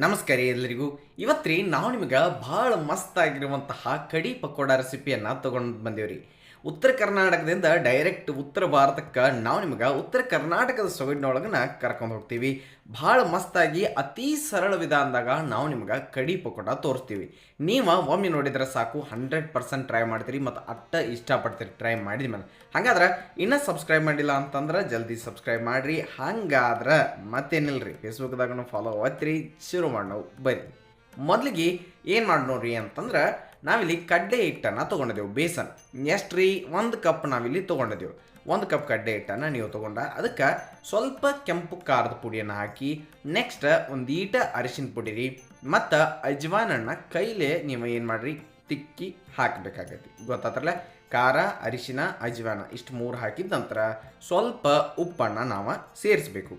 ನಮಸ್ಕಾರ ಎಲ್ಲರಿಗೂ. ರೀ ನಾವು ನಿಮಗೆ ಭಾಳ ಮಸ್ತ್ ಆಗಿರುವಂತಹ ಕಡಿ ಪಕೋಡ ರೆಸಿಪಿಯನ್ನು ತೊಗೊಂಡು ಬಂದೇವ್ರಿ. ಉತ್ತರ ಕರ್ನಾಟಕದಿಂದ ಡೈರೆಕ್ಟ್ ಉತ್ತರ ಭಾರತಕ್ಕೆ ನಾವು ನಿಮಗೆ ಉತ್ತರ ಕರ್ನಾಟಕದ ಸೊಗಡಿನೊಳಗನ ಕರ್ಕೊಂಡು ಹೋಗ್ತೀವಿ. ಭಾಳ ಮಸ್ತಾಗಿ ಅತಿ ಸರಳ ವಿಧಾನದಾಗ ನಾವು ನಿಮ್ಗೆ ಕಡಿ ಪಕೋಟ ತೋರಿಸ್ತೀವಿ. ನೀವು ಒಮ್ಮೆ ನೋಡಿದ್ರೆ ಸಾಕು ಹಂಡ್ರೆಡ್ ಪರ್ಸೆಂಟ್ ಟ್ರೈ ಮಾಡ್ತೀರಿ ಮತ್ತು ಅಟ್ಟ ಇಷ್ಟಪಡ್ತೀರಿ ಟ್ರೈ ಮಾಡಿದ ಮೇಲೆ. ಹಾಗಾದ್ರೆ ಇನ್ನೂ ಸಬ್ಸ್ಕ್ರೈಬ್ ಮಾಡಿಲ್ಲ ಅಂತಂದ್ರೆ ಜಲ್ದಿ ಸಬ್ಸ್ಕ್ರೈಬ್ ಮಾಡಿರಿ. ಹಂಗಾದ್ರೆ ರೀ ಫೇಸ್ಬುಕ್ದಾಗೂ ಫಾಲೋ ಒತ್ತಿರಿ ಶುರು ಮಾಡೋ ಬನ್ನಿ ಮೊದಲಿಗೆ ಏನು ಮಾಡಿ ನೋಡ್ರಿ ಅಂತಂದ್ರೆ ನಾವಿಲ್ಲಿ ಕಡ್ಲೆ ಹಿಟ್ಟನ್ನು ತೊಗೊಂಡಿದ್ದೆವು, ಬೇಸನ್. ಎಷ್ಟು ರೀ ಒಂದು ಕಪ್ ನಾವಿಲ್ಲಿ ತೊಗೊಂಡಿದ್ದೆವು. ಒಂದು ಕಪ್ ಕಡ್ಡೆ ಹಿಟ್ಟನ್ನು ನೀವು ತೊಗೊಂಡ ಅದಕ್ಕೆ ಸ್ವಲ್ಪ ಕೆಂಪು ಖಾರದ ಪುಡಿಯನ್ನು ಹಾಕಿ, ನೆಕ್ಸ್ಟ್ ಒಂದು ಈಟ ಅರಿಶಿನ ಪುಡಿ ರೀ, ಮತ್ತು ಅಜ್ವಾನನ್ನು ಕೈಲೇ ನೀವು ಏನು ಮಾಡಿರಿ, ತಿಕ್ಕಿ ಹಾಕಬೇಕಾಗತ್ತೆ. ಗೊತ್ತಾತ್ರಲ್ಲ? ಖಾರ, ಅರಿಶಿನ, ಅಜ್ವಾನ ಇಷ್ಟು ಮೂರು ಹಾಕಿದ ನಂತರ ಸ್ವಲ್ಪ ಉಪ್ಪನ್ನು ನಾವು ಸೇರಿಸಬೇಕು.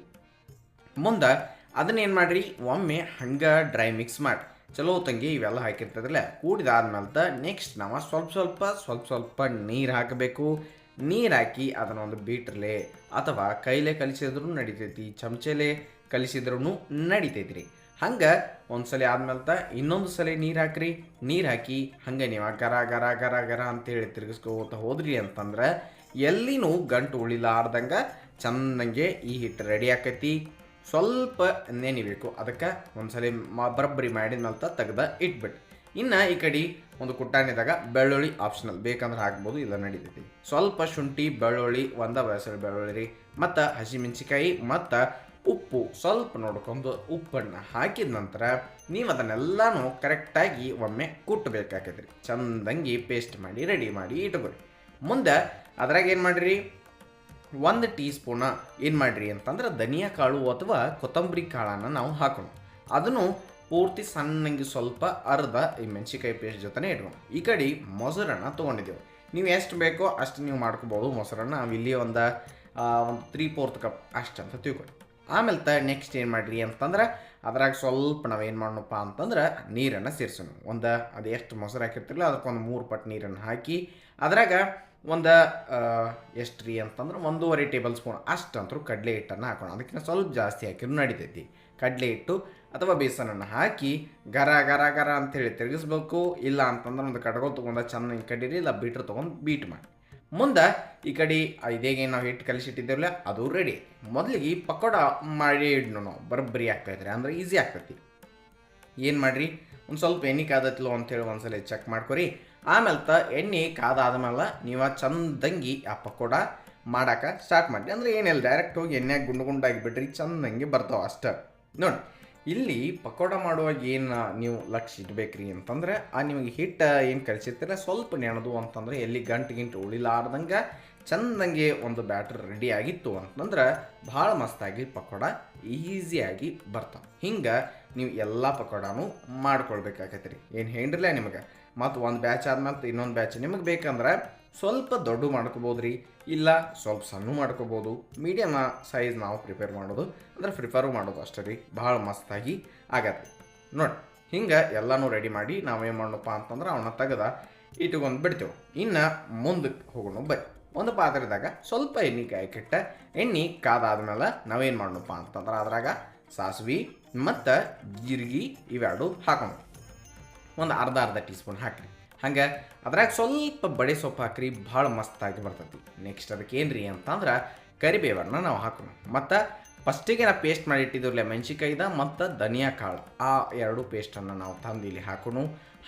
ಮುಂದೆ ಅದನ್ನೇನು ಮಾಡಿರಿ, ಒಮ್ಮೆ ಹಂಗೆ ಡ್ರೈ ಮಿಕ್ಸ್ ಮಾಡಿ ಚಲೋ ತಂಗಿ ಇವೆಲ್ಲ ಹಾಕಿರ್ತದಲ್ಲ ಕೂಡಿದಾದ್ಮೇಲೆ ನೆಕ್ಸ್ಟ್ ನಾವು ಸ್ವಲ್ಪ ಸ್ವಲ್ಪ ಸ್ವಲ್ಪ ಸ್ವಲ್ಪ ನೀರು ಹಾಕಬೇಕು. ನೀರು ಹಾಕಿ ಅದನ್ನ ಒಂದು ಬೀಟ್ರಲೆ, ಅಥವಾ ಕೈಲೇ ಕಲಿಸಿದ್ರು ನಡಿತೈತಿ, ಚಮಚೆಲೆ ಕಲಿಸಿದ್ರೂ ನಡಿತೈತಿ ರೀ ಹಂಗೆ ಒಂದು ಸಲ ಆದ್ಮೇಲೆ ಇನ್ನೊಂದು ಸಲ ನೀರು ಹಾಕ್ರಿ. ನೀರು ಹಾಕಿ ಹಂಗೆ ನೀವು ಗರ ಗರ ಗರ ಗರ ಅಂತೇಳಿ ತಿರುಗಿಸ್ಕೋತ ಹೋದ್ರಿ ಅಂತಂದ್ರೆ ಎಲ್ಲಿನೂ ಗಂಟು ಉಳಿಲಾರ್ದಂಗೆ ಚಂದಂಗೆ ಈ ಹಿಟ್ಟು ರೆಡಿ ಆಕೈತಿ. ಸ್ವಲ್ಪ ನೆನಿಬೇಕು ಅದಕ್ಕೆ ಒಂದ್ಸಲ ಮಾ ಬರಬ್ಬರಿ ಮೇಲೆ ತೆಗ್ದ ಇಟ್ಬಿಟ್ಟು ಇನ್ನು ಈ ಕಡೆ ಒಂದು ಕುಟ್ಟಾಣಿದಾಗ ಬೆಳ್ಳುಳ್ಳಿ ಆಪ್ಷನಲ್ ಬೇಕಂದ್ರೆ ಹಾಕ್ಬೋದು, ಇಲ್ಲ ನಡೀತೈತಿ. ಸ್ವಲ್ಪ ಶುಂಠಿ, ಬೆಳ್ಳುಳ್ಳಿ, ಒಂದ ಬಯಸಲು ಬೆಳ್ಳುಳ್ಳಿ ರೀ, ಮತ್ತು ಹಸಿಮೆಣಸಿಕಾಯಿ ಮತ್ತು ಉಪ್ಪು. ಸ್ವಲ್ಪ ನೋಡ್ಕೊಂಡು ಉಪ್ಪನ್ನು ಹಾಕಿದ ನಂತರ ನೀವು ಅದನ್ನೆಲ್ಲನೂ ಕರೆಕ್ಟಾಗಿ ಒಮ್ಮೆ ಕುಟ್ಟಬೇಕಾಕೈತ್ರಿ ಚಂದಂಗಿ ಪೇಸ್ಟ್ ಮಾಡಿ ರೆಡಿ ಮಾಡಿ ಇಟ್ಕೊರಿ. ಮುಂದೆ ಅದ್ರಾಗ ಏನು ಮಾಡಿರಿ? ಒಂದು ಟೀ ಸ್ಪೂನ ಏನು ಮಾಡಿರಿ ಅಂತಂದ್ರೆ ಧನಿಯಾ ಕಾಳು ಅಥವಾ ಕೊತ್ತಂಬರಿ ಕಾಳನ್ನು ನಾವು ಹಾಕೋಣ. ಅದನ್ನು ಪೂರ್ತಿ ಸಣ್ಣಗೆ ಸ್ವಲ್ಪ ಅರ್ಧ ಈ ಮೆಣಸಿಕಾಯಿ ಪೇಸ್ಟ್ ಜೊತೆನೇ ಇಟ್ಕೊಂಡು ಈ ಕಡೆ ಮೊಸರನ್ನು ತೊಗೊಂಡಿದ್ದೇವೆ. ನೀವು ಎಷ್ಟು ಬೇಕೋ ಅಷ್ಟು ನೀವು ಮಾಡ್ಕೋಬೋದು ಮೊಸರನ್ನು. ನಾವು ಇಲ್ಲಿ ಒಂದು ಒಂದು ತ್ರೀ ಫೋರ್ತ್ ಕಪ್ ಅಷ್ಟು ಅಂತ ತಿಳ್ಕೊಳ್ಳಿ ಆಮೇಲೆ ತ ನೆಕ್ಸ್ಟ್ ಏನು ಮಾಡಿರಿ ಅಂತಂದ್ರೆ ಅದ್ರಾಗ ಸ್ವಲ್ಪ ನಾವು ಏನು ಮಾಡೋಣಪ್ಪ ಅಂತಂದ್ರೆ ನೀರನ್ನು ಸೇರಿಸೋಣ. ಒಂದು ಅದು ಎಷ್ಟು ಮೊಸರು ಹಾಕಿರ್ತಿರಲ್ಲ ಅದಕ್ಕೊಂದು ಮೂರು ಪಟ್ಟು ನೀರನ್ನು ಹಾಕಿ ಅದ್ರಾಗ ಒಂದು ಎಷ್ಟು ರೀ ಅಂತಂದ್ರೆ ಒಂದೂವರೆ ಟೇಬಲ್ ಸ್ಪೂನ್ ಅಷ್ಟು ಅಂತೂ ಕಡಲೆ ಹಿಟ್ಟನ್ನು ಹಾಕೋಣ. ಅದಕ್ಕಿಂತ ಸ್ವಲ್ಪ ಜಾಸ್ತಿ ಹಾಕಿದ್ರು ನಡಿತೈತಿ ಕಡಲೆ ಹಿಟ್ಟು ಅಥವಾ ಬೇಸನನ್ನು ಹಾಕಿ ಗರ ಗರ ಗರ ಅಂತೇಳಿ ತಿರುಗಿಸ್ಬೇಕು. ಇಲ್ಲ ಅಂತಂದ್ರೆ ಒಂದು ಕಡ್ಗೋಲ್ ತೊಗೊಂಡ ಚೆನ್ನಾಗಿ ಕಡೀರಿ, ಇಲ್ಲ ಬೀಟ್ರ್ ತೊಗೊಂಡು ಬೀಟ್ ಮಾಡಿ. ಮುಂದೆ ಈ ಕಡೆ ಇದೇಗೆ ನಾವು ಹಿಟ್ಟು ಕಲಿಸಿಟ್ಟಿದ್ದೇವಲ್ಲ, ಅದು ರೆಡಿ ಮೊದಲಿಗೆ ಪಕೋಡ ಮಾಡಿ ಇಡ್ನು ನಾವು, ಬರೋಬ್ಬರಿ ಆಗ್ತಾಯಿದ್ರೆ ಅಂದ್ರೆ ಈಸಿ ಆಗ್ತೈತಿ. ಏನು ಮಾಡಿರಿ? ಒಂದು ಸ್ವಲ್ಪ ಎಣ್ಣೆ ಕಾದತ್ಲೋ ಅಂತೇಳಿ ಒಂದ್ಸಲ ಚೆಕ್ ಮಾಡ್ಕೊರಿ. ಆಮೇಲೆ ತ ಎಣ್ಣೆ ಕಾದಾದ್ಮೇಲೆ ನೀವು ಚಂದಂಗಿ ಆ ಪಕೋಡ ಮಾಡಕ್ಕೆ ಸ್ಟಾರ್ಟ್ ಮಾಡಿ ಅಂದರೆ ಏನಿಲ್ಲ ಡೈರೆಕ್ಟ್ ಹೋಗಿ ಎಣ್ಣೆಗೆ ಗುಂಡು ಗುಂಡಾಗಿ ಬಿಡ್ರಿ ಚಂದಂಗಿ ಬರ್ತಾವೆ ಅಷ್ಟೇ. ನೋಡಿ ಇಲ್ಲಿ ಪಕೋಡ ಮಾಡುವಾಗ ಏನು ನೀವು ಲಕ್ಷ ಇಡಬೇಕ್ರಿ ಅಂತಂದ್ರೆ, ಆ, ನಿಮಗೆ ಹಿಟ್ಟು ಏನು ಕಲಿಸಿರ್ತೀರ ಸ್ವಲ್ಪ ನೆನೆದು ಅಂತಂದ್ರೆ, ಎಲ್ಲಿ ಗಂಟು ಗಿಂಟು ಉಳಿಲಾರ್ದಂಗೆ ಚಂದಂಗೆ ಒಂದು ಬ್ಯಾಟ್ರ್ ರೆಡಿ ಆಗಿತ್ತು ಅಂತಂದ್ರೆ, ಭಾಳ ಮಸ್ತಾಗಿ ಪಕೋಡ ಈಸಿಯಾಗಿ ಬರ್ತಾವೆ. ಹಿಂಗೆ ನೀವು ಎಲ್ಲ ಪಕೋಡಾನು ಮಾಡ್ಕೊಳ್ಬೇಕಾಗತ್ತೆ ರೀ. ಏನು ಹೇಳಿರಲ್ಲ ನಿಮಗೆ? ಮತ್ತು ಒಂದು ಬ್ಯಾಚ್ ಆದ್ಮೇಲೆ ಇನ್ನೊಂದು ಬ್ಯಾಚ್ ನಿಮಗೆ ಬೇಕಂದ್ರೆ ಸ್ವಲ್ಪ ದೊಡ್ಡ ಮಾಡ್ಕೋಬೋದು ರೀ ಇಲ್ಲ ಸ್ವಲ್ಪ ಸಣ್ಣ ಮಾಡ್ಕೋಬೋದು. ಮೀಡಿಯಮ್ ಸೈಜ್ ನಾವು ಪ್ರಿಪೇರ್ ಮಾಡೋದು. ಅಂದ್ರೆ ಪ್ರಿಫರು ಮಾಡೋದು ಅಷ್ಟೇ ರೀ. ಭಾಳ ಮಸ್ತಾಗಿ ಆಗತ್ತೆ. ನೋಡಿ, ಹಿಂಗೆ ಎಲ್ಲನೂ ರೆಡಿ ಮಾಡಿ ನಾವೇನು ಮಾಡೋಣಪ್ಪ ಅಂತಂದ್ರೆ ಅವನ್ನ ತೆಗೆದ ಇಟ್ಕೊಂಡು ಬಿಡ್ತೇವೆ. ಇನ್ನು ಮುಂದಕ್ಕೆ ಹೋಗೋಣ ಬೈ. ಒಂದು ಪಾತ್ರೆದಾಗ ಸ್ವಲ್ಪ ಎಣ್ಣೆ ಕಾಯಕ್ಕಿಟ್ಟ ಎಣ್ಣೆ ಕಾದಾದ್ಮೇಲೆ ನಾವೇನು ಮಾಡೋಣಪ್ಪ ಅಂತಂದ್ರೆ ಅದ್ರಾಗ ಸಾಸಿವೆ ಮತ್ತು ಜೀರಿಗೆ ಇವೆರಡು ಹಾಕೋಣ. ಒಂದು ಅರ್ಧ ಅರ್ಧ ಟೀ ಸ್ಪೂನ್ ಹಾಕ್ರಿ. ಹಂಗೆ ಅದ್ರಾಗ ಸ್ವಲ್ಪ ಬಡೆ ಸೊಪ್ಪು ಹಾಕ್ರಿ, ಭಾಳ ಮಸ್ತಾಗಿ ಬರ್ತೈತಿ. ನೆಕ್ಸ್ಟ್ ಅದಕ್ಕೆ ಏನು ರೀ ಅಂತಂದ್ರೆ ಕರಿಬೇವನ್ನು ನಾವು ಹಾಕೋಣ. ಮತ್ತು ಫಸ್ಟಿಗೆ ನಾವು ಪೇಸ್ಟ್ ಮಾಡಿ ಇಟ್ಟಿದ್ರಲ್ಲ ಮೆಣಸಿಕಾಯ್ದ ಮತ್ತು ಧನಿಯಾ ಕಾಳು. ಆ ಎರಡು ಪೇಸ್ಟನ್ನು ನಾವು ತಂದು ಇಲ್ಲಿ ಹಾಕೋಣ.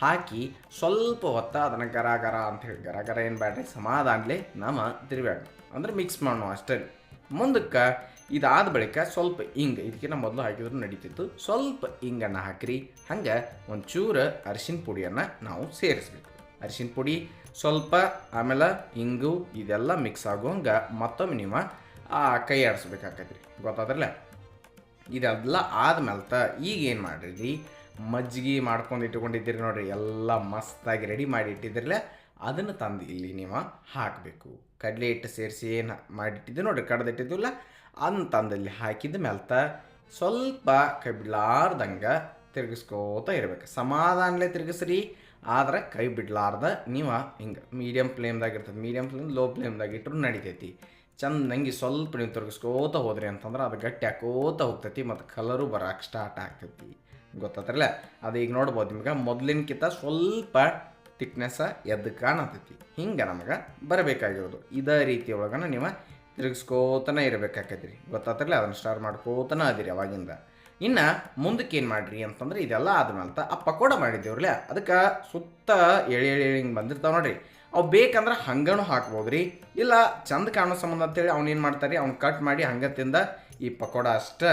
ಹಾಕಿ ಸ್ವಲ್ಪ ಹೊತ್ತು ಅದನ್ನು ಗರ ಗರ ಅಂತ ಹೇಳಿ. ಗರ ಗರ ಏನು ಬೇಡ್ರಿ ಸಮಾಧಾನಲೇ ನಮ್ಮ ತಿರುಗಾಡ ಅಂದ್ರೆ ಮಿಕ್ಸ್ ಮಾಡೋಣ ಅಷ್ಟೇ. ಮುಂದಕ್ಕೆ ಇದಾದ ಬಳಿಕ ಸ್ವಲ್ಪ ಹಿಂಗೆ ಇದಕ್ಕಿಂತ ಮೊದಲು ಹಾಕಿದ್ರು ನಡೀತಿತ್ತು. ಸ್ವಲ್ಪ ಹಿಂಗನ್ನು ಹಾಕಿರಿ, ಹಂಗೆ ಒಂದು ಚೂರು ಅರಿಶಿನ ಪುಡಿಯನ್ನು ನಾವು ಸೇರಿಸ್ಬೇಕು. ಅರಿಶಿನ ಪುಡಿ, ಸ್ವಲ್ಪ ಆಮೇಲೆ ಹಿಂಗು ಇದೆಲ್ಲ ಮಿಕ್ಸ್ ಆಗೋಂಗೆ ಮತ್ತೊಮ್ಮೆ ನೀವು ಕೈ ಆಡಿಸ್ಬೇಕಾಕೈತ್ರಿ. ಗೊತ್ತಾದ್ರಲ್ಲ? ಇದೆಲ್ಲ ಆದ್ಮೇಲೆ ಈಗ ಏನು ಮಾಡಿರಿ? ಮಜ್ಜಿಗೆ ಮಾಡ್ಕೊಂಡು ಇಟ್ಕೊಂಡಿದ್ದೀರಿ ನೋಡಿರಿ, ಎಲ್ಲ ಮಸ್ತಾಗಿ ರೆಡಿ ಮಾಡಿ ಇಟ್ಟಿದ್ರಲ್ಲ ಅದನ್ನು ತಂದು ಇಲ್ಲಿ ನೀವು ಹಾಕಬೇಕು. ಕಡಲೆ ಹಿಟ್ಟು ಸೇರಿಸಿ ಏನು ಮಾಡಿಟ್ಟಿದ್ದು ನೋಡ್ರಿ ಕಡ್ದಿಟ್ಟಿದ್ದಿಲ್ಲ ಅದನ್ನ ತಂದಲ್ಲಿ ಹಾಕಿದ ಮೇಲ್ತ ಸ್ವಲ್ಪ ಕೈ ಬಿಡ್ಲಾರ್ದಂಗೆ ತಿರುಗಿಸ್ಕೋತ ಇರ್ಬೇಕು. ಸಮಾಧಾನಲೇ ತಿರುಗಿಸ್ರಿ, ಆದ್ರೆ ಕೈ ಬಿಡ್ಲಾರ್ದ ನೀವು ಹಿಂಗೆ ಮೀಡಿಯಮ್ ಫ್ಲೇಮ್ದಾಗ ಇರ್ತದೆ ಮೀಡಿಯಮ್ ಫ್ಲೇಮ್ ಲೋ ಫ್ಲೇಮ್ದಾಗ ಇಟ್ಟರು ನಡಿತೈತಿ. ಚಂದಂಗಿ ಸ್ವಲ್ಪ ನೀವು ತಿರುಗಿಸ್ಕೋತ ಹೋದ್ರಿ ಅಂತಂದ್ರೆ ಅದು ಗಟ್ಟಿ ಹಾಕೋತ ಹೋಗ್ತೈತಿ ಮತ್ತು ಕಲರು ಬರಕ್ಕೆ ಸ್ಟಾರ್ಟ್ ಆಗ್ತೈತಿ. ಗೊತ್ತಾತ್ರಲ್ಲ? ಅದು ಈಗ ನೋಡ್ಬೋದು ನಿಮ್ಗೆ ಮೊದಲಿನಕ್ಕಿಂತ ಸ್ವಲ್ಪ ತಿಕ್ನೆಸ್ ಎದ್ದು ಕಾಣತೈತಿ. ಹಿಂಗೆ ನಮಗೆ ಬರಬೇಕಾಗಿರೋದು. ಇದೇ ರೀತಿ ಒಳಗನ ನೀವು ತಿರುಗಿಸ್ಕೋತನ ಇರಬೇಕಾಕೈತಿ ರೀ ಗೊತ್ತಾತ್ರಲ್ಲ ಅದನ್ನು ಸ್ಟಾರ್ ಮಾಡ್ಕೋತನ ಅದಿರಿ ಅವಾಗಿಂದ. ಇನ್ನು ಮುಂದಕ್ಕೆ ಏನು ಮಾಡಿರಿ ಅಂತಂದ್ರೆ ಇದೆಲ್ಲ ಆದ್ಮೇಲೆ ಆ ಪಕೋಡ ಮಾಡಿದ್ದೇವ್ರಲ್ಲ ಅದಕ್ಕೆ ಸುತ್ತ ಎಳೆ ಎಳೆ ಎಳೆ ಹಿಂಗೆ ಬಂದಿರ್ತಾವೆ ನೋಡ್ರಿ. ಅವು ಬೇಕಂದ್ರೆ ಹಂಗನೂ ಹಾಕ್ಬೋದು ರೀ ಇಲ್ಲ ಚಂದ ಕಾಣೋ ಸಂಬಂಧ ಅಂತೇಳಿ ಅವ್ನು ಏನು ಮಾಡ್ತಾರೆ? ಅವ್ನು ಕಟ್ ಮಾಡಿ ಹಂಗೆ ತಿಂದ ಈ ಪಕೋಡ ಅಷ್ಟೇ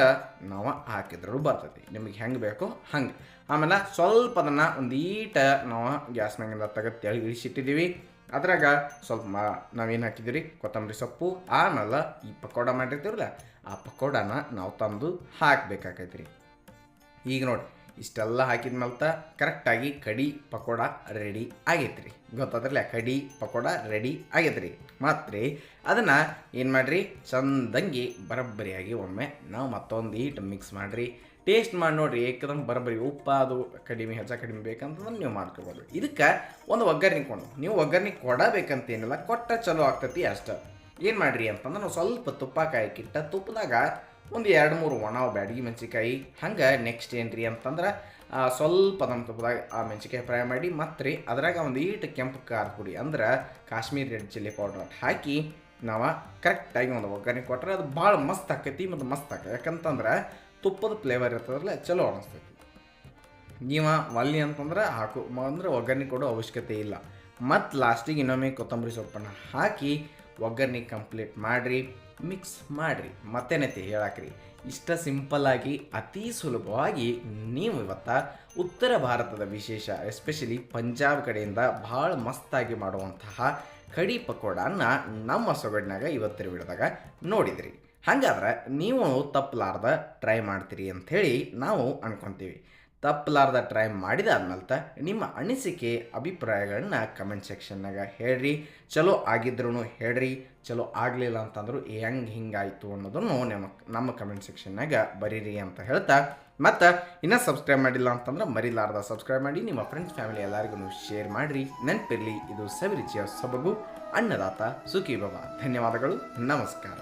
ನಾವು ಹಾಕಿದ್ರೂ ಬರ್ತೈತಿ. ನಿಮಗೆ ಹೆಂಗೆ ಬೇಕೋ ಹಂಗೆ. ಆಮೇಲೆ ಸ್ವಲ್ಪ ಅದನ್ನು ಒಂದು ಈಟ ನಾವು ಗ್ಯಾಸ್ ಮ್ಯಾಗಿಂದ ತೆಗೆದು ತೆಳಿ ಇಳಿಸಿಟ್ಟಿದ್ದೀವಿ ಅದ್ರಾಗ ಸ್ವಲ್ಪ ನಾವೇನು ಹಾಕಿದ್ದೀವಿ ಕೊತ್ತಂಬರಿ ಸೊಪ್ಪು, ಆಮೇಲೆ ಈ ಪಕೋಡ ಮಾಡಿರ್ತೀವಲ್ಲ, ಆ ಪಕೋಡನ ನಾವು ತಂದು ಹಾಕ್ಬೇಕಾಕೈತಿ ರೀ ಈಗ ನೋಡಿ. ಇಷ್ಟೆಲ್ಲ ಹಾಕಿದ ಮೇಲೆ ಕರೆಕ್ಟಾಗಿ ಕಡಿ ಪಕೋಡ ರೆಡಿ ಆಗೈತೆ ರೀ ಗೊತ್ತಾದ್ರಲ್ಲ ಕಡಿ ಪಕೋಡ ರೆಡಿ ಆಗೈತೆ ರೀ ಮತ್ತು ರೀ ಅದನ್ನು ಏನು ಮಾಡಿರಿ? ಚಂದಂಗಿ ಬರಬ್ಬರಿಯಾಗಿ ಒಮ್ಮೆ ನಾವು ಮತ್ತೊಂದು ಈಟ್ ಮಿಕ್ಸ್ ಮಾಡಿರಿ. ಟೇಸ್ಟ್ ಮಾಡಿ ನೋಡಿರಿ ಏಕದಮ್ ಬರಬರಿ ಉಪ್ಪ ಅದು ಕಡಿಮೆ, ಹೆಚ್ಚ ಕಡಿಮೆ ಬೇಕಂತಂದ್ರೆ ನೀವು ಮಾಡ್ಕೋಬೋದು. ಇದಕ್ಕೆ ಒಂದು ಒಗ್ಗರಣೆ ಕೊಡು ನೀವು ಒಗ್ಗರಣೆ ಕೊಡಬೇಕಂತೇನಿಲ್ಲ, ಕೊಟ್ಟ ಚಲೋ ಆಗ್ತೈತಿ ಅಷ್ಟೇ. ಏನು ಮಾಡಿರಿ ಅಂತಂದ್ರೆ ನಾವು ಸ್ವಲ್ಪ ತುಪ್ಪ ಕಾಯಕ್ಕಿಟ್ಟ ತುಪ್ಪದಾಗ ಒಂದು ಎರಡು ಮೂರು ಒಣ ಬ್ಯಾಡಗಿ ಮೆಣಸಿಕಾಯಿ ಹಂಗೆ ನೆಕ್ಸ್ಟ್ ಏನು ರೀ ಅಂತಂದ್ರೆ ಸ್ವಲ್ಪ ನಮ್ಮ ತುಪ್ಪದಾಗ ಆ ಮೆಣಸಿಕಾಯಿ ಫ್ರೈ ಮಾಡಿ ಮತ್ತು ರೀ ಅದ್ರಾಗ ಒಂದು ಈಟು ಕೆಂಪು ಖಾರ ಪುಡಿ ಅಂದ್ರೆ ಕಾಶ್ಮೀರಿ ರೆಡ್ ಚಿಲ್ಲಿ ಪೌಡರ್ ಹಾಕಿ ನಾವು ಕರೆಕ್ಟಾಗಿ ಒಂದು ಒಗ್ಗರಣೆ ಕೊಟ್ಟರೆ ಅದು ಭಾಳ ಮಸ್ತ್ ಆಕೈತಿ ಮತ್ತು ಮಸ್ತ್ ಆಕೈತಿ. ಯಾಕಂತಂದ್ರೆ ತುಪ್ಪದ ಫ್ಲೇವರ್ ಇರ್ತದಲ್ಲ, ಚಲೋ ಅನಿಸ್ತೈತಿ. ನೀವು ಒಲ್ಲಿ ಅಂತಂದ್ರೆ ಹಾಕು, ಅಂದ್ರೆ ಒಗ್ಗರಣೆ ಕೊಡೋ ಅವಶ್ಯಕತೆ ಇಲ್ಲ. ಮತ್ತು ಲಾಸ್ಟಿಗೆ ಇನ್ನೊಮ್ಮೆ ಕೊತ್ತಂಬರಿ ಸೊಪ್ಪನ್ನು ಹಾಕಿ ಒಗ್ಗರಣೆ ಕಂಪ್ಲೀಟ್ ಮಾಡಿರಿ. ಮಿಕ್ಸ್ ಮಾಡಿರಿ. ಮತ್ತೇನೈತಿ ಹೇಳಾಕ್ರಿ. ಇಷ್ಟ ಸಿಂಪಲ್ಲಾಗಿ ಅತಿ ಸುಲಭವಾಗಿ ನೀವು ಇವತ್ತ ಉತ್ತರ ಭಾರತದ ವಿಶೇಷ ಎಸ್ಪೆಷಲಿ ಪಂಜಾಬ್ ಕಡೆಯಿಂದ ಭಾಳ ಮಸ್ತಾಗಿ ಮಾಡುವಂತಹ ಕಡಿ ಪಕೋಡನ್ನ ನಮ್ಮ ಸೊಗಡಿನಾಗ ಇವತ್ತಿನ ವಿಡಿಯೋದಾಗ ನೋಡಿದ್ರಿ. ಹಾಗಾದ್ರೆ ನೀವು ತಪ್ಪಲಾರ್ದ ಟ್ರೈ ಮಾಡ್ತೀರಿ ಅಂಥೇಳಿ ನಾವು ಅನ್ಕೊತೀವಿ. ತಪ್ಪಲಾರ್ದ ಟ್ರೈ ಮಾಡಿದಾದ್ಮೇಲೆ ನಿಮ್ಮ ಅನಿಸಿಕೆ, ಅಭಿಪ್ರಾಯಗಳನ್ನ ಕಮೆಂಟ್ ಸೆಕ್ಷನ್ನಾಗ ಹೇಳ್ರಿ. ಚಲೋ ಆಗಿದ್ರು ಹೇಳ್ರಿ. ಚಲೋ ಆಗಲಿಲ್ಲ ಅಂತಂದ್ರು ಹೆಂಗೆ ಹಿಂಗಾಯಿತು ಅನ್ನೋದನ್ನು ನಮ್ಮ ನಮ್ಮ ಕಮೆಂಟ್ ಸೆಕ್ಷನ್ನಾಗ ಬರೀರಿ ಅಂತ ಹೇಳ್ತಾ. ಮತ್ತು ಇನ್ನೂ ಸಬ್ಸ್ಕ್ರೈಬ್ ಮಾಡಿಲ್ಲ ಅಂತಂದ್ರೆ ಮರಿಲಾರ್ದ ಸಬ್ಸ್ಕ್ರೈಬ್ ಮಾಡಿ. ನಿಮ್ಮ ಫ್ರೆಂಡ್ಸ್ ಫ್ಯಾಮಿಲಿ ಎಲ್ಲರಿಗೂ ಶೇರ್ ಮಾಡಿರಿ. ನೆನಪಿರಲಿ, ಇದು ಸವಿರುಚಿಯ ಸೊಬಗು, ಅನ್ನದಾತ ಸುಖಿ ಬಾಬಾ ಧನ್ಯವಾದಗಳು. ನಮಸ್ಕಾರ.